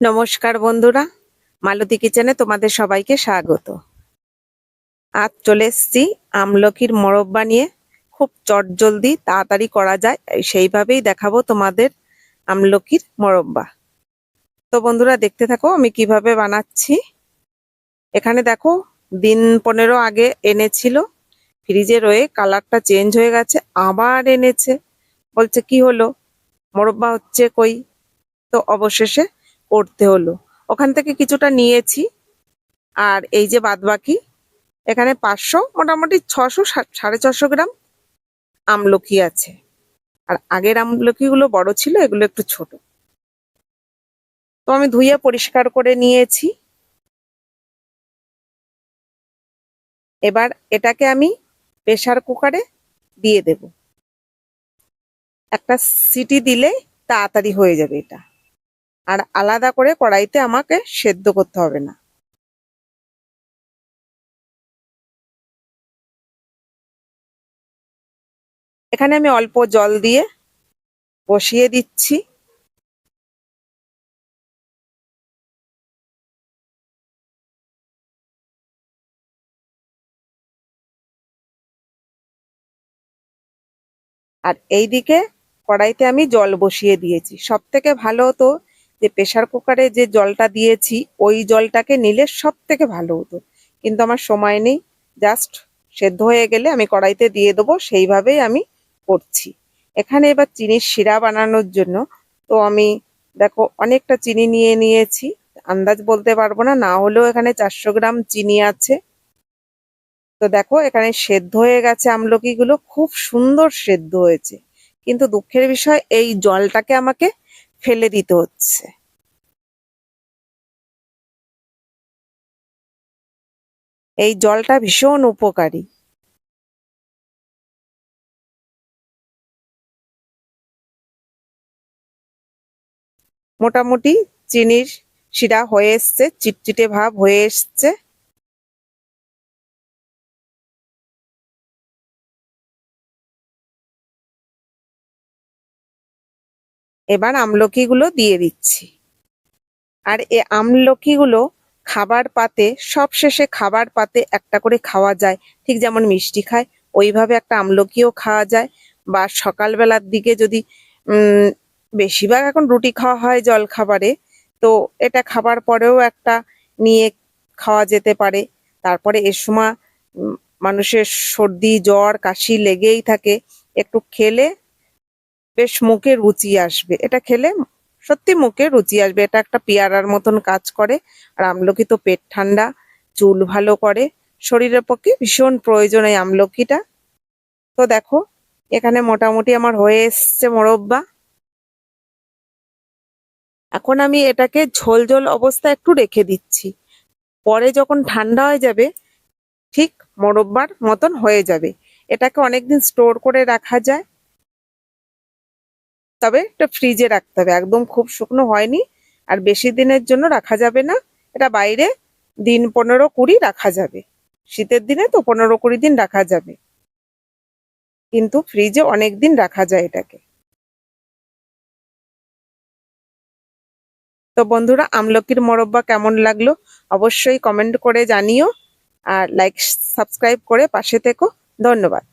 নমস্কার বন্ধুরা, মালতী কিচেনে তোমাদের সবাইকে স্বাগত। আজ চলে এসছি আমলকির মোরব্বা নিয়ে খুব চটজলদি তাড়াতাড়ি করা যায় সেইভাবেই দেখাবো তোমাদের আমলকির মরব্বা। তো বন্ধুরা, দেখতে থাকো আমি কীভাবে বানাচ্ছি। এখানে দেখো, দিন পনেরো আগে এনেছিল, ফ্রিজে রয়ে কালারটা চেঞ্জ হয়ে গেছে, আবার এনেছে। বলছে, কি হলো? মোরব্বা হচ্ছে কই? তো অবশেষে করতে হলো। ওখান থেকে কিছুটা নিয়েছি। আর এই যে বাদবাকি, এখানে পাঁচশো, মোটামুটি ছশো সাড়ে ছশো গ্রাম আমলকি আছে। আর আগের আমলকিগুলো বড় ছিল, এগুলো একটু ছোট। তো আমি ধুয়ে পরিষ্কার করে নিয়েছি। এবার এটাকে আমি প্রেসার কুকারে দিয়ে দেব। একটা সিটি দিলে তাড়াতাড়ি হয়ে যাবে এটা। আর আলাদা করে কড়াইতে আমাকে সেদ্ধ করতে হবে না। এখানে আমি অল্প জল দিয়ে বসিয়ে দিচ্ছি। আর এইদিকে কড়াইতে আমি জল বসিয়ে দিয়েছি। সব থেকে ভালো হতো যে প্রেসার কুকারে যে জলটা দিয়েছি, ওই জলটাকে নিলে সব থেকে ভালো হতো। কিন্তু আমার সময় নেই জাস্ট সেদ্ধ হয়ে গেলে আমি কড়াইতে দিয়ে দেবো, সেইভাবেই আমি করছি। এখানে এবার চিনির শিরা বানানোর জন্য তো আমি দেখো অনেকটা চিনি নিয়ে নিয়েছি, আন্দাজ বলতে পারব না না হলেও এখানে চারশো গ্রাম চিনি আছে। তো দেখো এখানে সেদ্ধ হয়ে গেছে আমলকিগুলো, খুব সুন্দর সেদ্ধ হয়েছে। কিন্তু দুঃখের বিষয়, এই জলটাকে আমাকে ফেলে দিতে হচ্ছে। এই জলটা ভীষণ উপকারী। মোটামুটি চিনির শিরা হয়ে এসছে, চিটচিটে ভাব হয়ে এসছে। এবার আমলকিগুলো দিয়ে দিচ্ছি। আর এ আমলকিগুলো খাবার পাতে সব শেষে খাবার পাতে একটা করে খাওয়া যায়। ঠিক যেমন মিষ্টি খায়, ওইভাবে একটা আমলকিও খাওয়া যায়। বা সকালবেলার দিকে যদি বেশিরভাগ এখন রুটি খাওয়া হয় জল খাবারে তো এটা খাবার পরেও একটা নিয়ে খাওয়া যেতে পারে। তারপরে এর সময় মানুষের সর্দি, জ্বর, কাশি লেগেই থাকে। একটু খেলে বেশ মুখে রুচি আসবে। এটা খেলে সত্যি মুখে রুচি আসবে। এটা একটা পেয়ারার মতন কাজ করে। আর আমলকি তো পেট ঠান্ডা, চুল ভালো করে। শরীরের পক্ষে ভীষণ প্রয়োজন এই আমলকিটা। তো দেখো, এখানে মোটামুটি আমার হয়ে এসছে মোরব্বা। এখন আমি এটাকে ঝোল ঝোল অবস্থা একটু রেখে দিচ্ছি। পরে যখন ঠান্ডা হয়ে যাবে, ঠিক মোরব্বার মতন হয়ে যাবে। এটাকে অনেকদিন স্টোর করে রাখা যায়। তবে এটা ফ্রিজে রাখতে হবে। একদম খুব শুকনো হয়নি আর বেশি দিনের জন্য রাখা যাবে না। এটা বাইরে দিন পনেরো কুড়ি রাখা যাবে। শীতের দিনে তো পনেরো কুড়ি দিন রাখা যাবে। কিন্তু ফ্রিজে অনেক দিন রাখা যায় এটাকে। তো বন্ধুরা, আমলকির মোরব্বা কেমন লাগল? অবশ্যই কমেন্ট করে জানিও। আর লাইক সাবস্ক্রাইব করে পাশে থেকো। ধন্যবাদ।